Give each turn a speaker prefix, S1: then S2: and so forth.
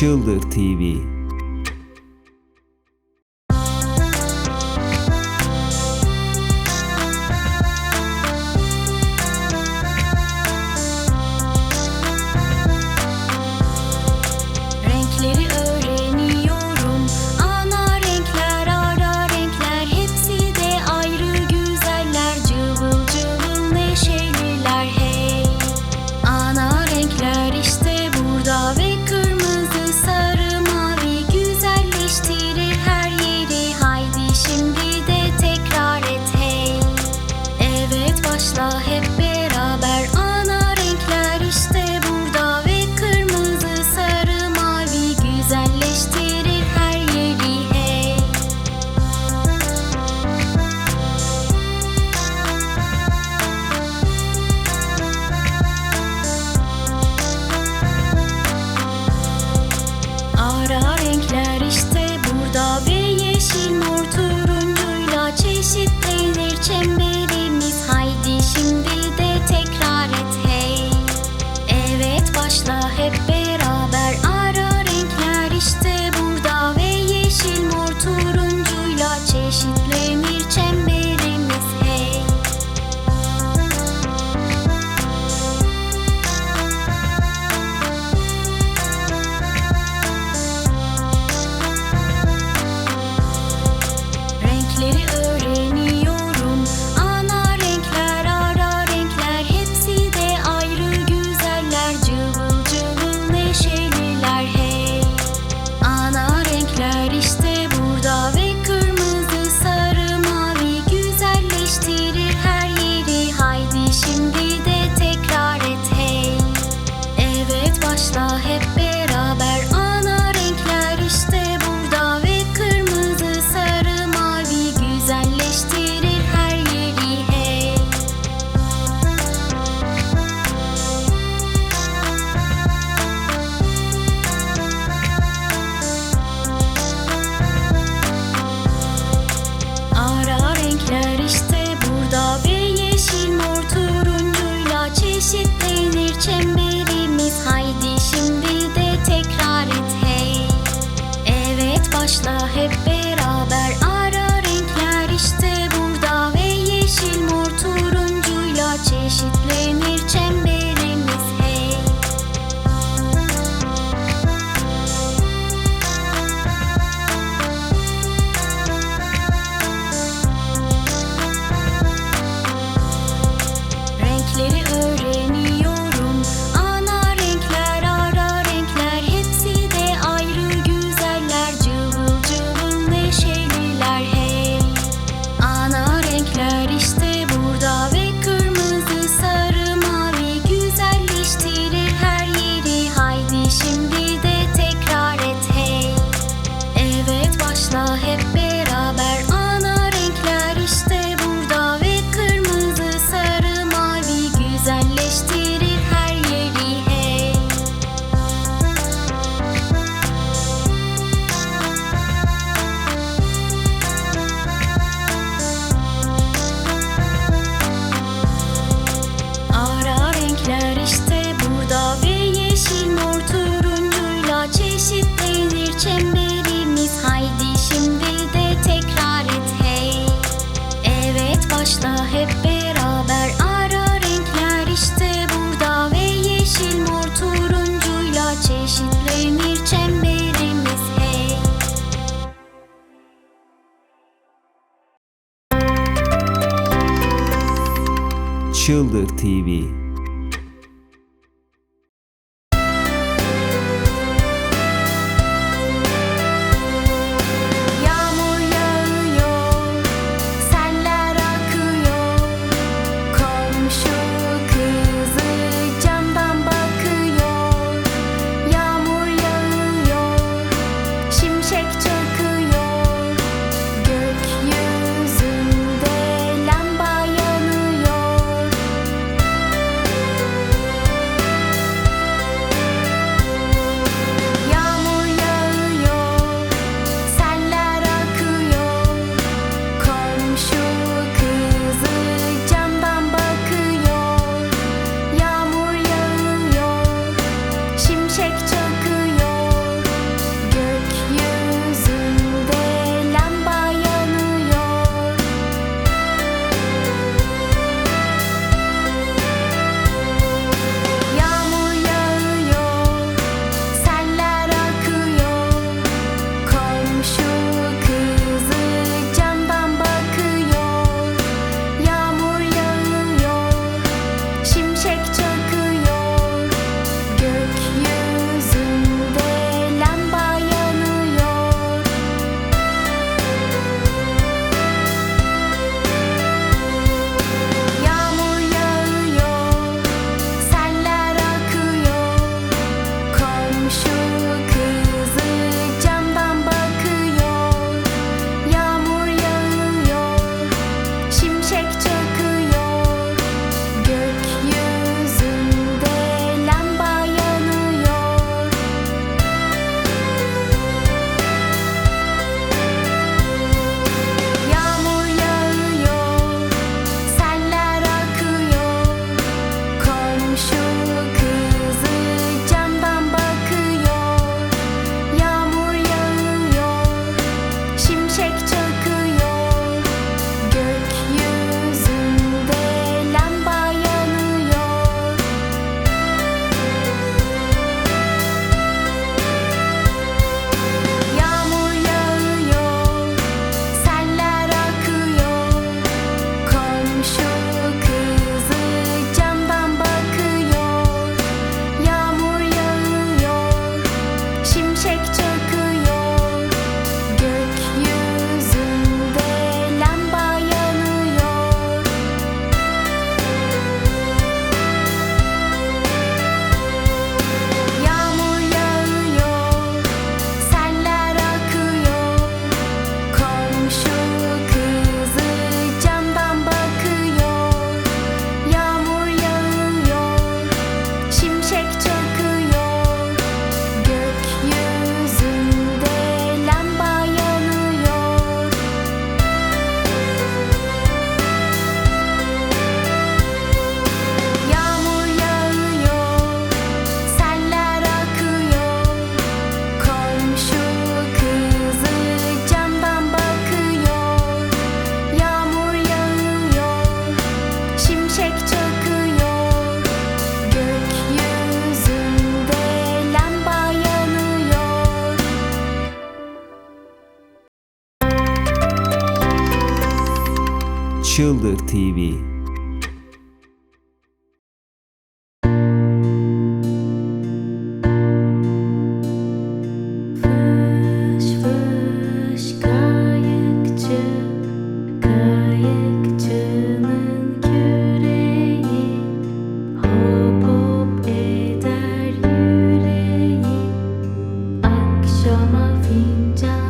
S1: Çıldır TV Çıldır TV
S2: Çıldır TV
S1: Fış fış kayıkçı, kayıkçının küreği. Hop hop eder yüreği. Akşama fincan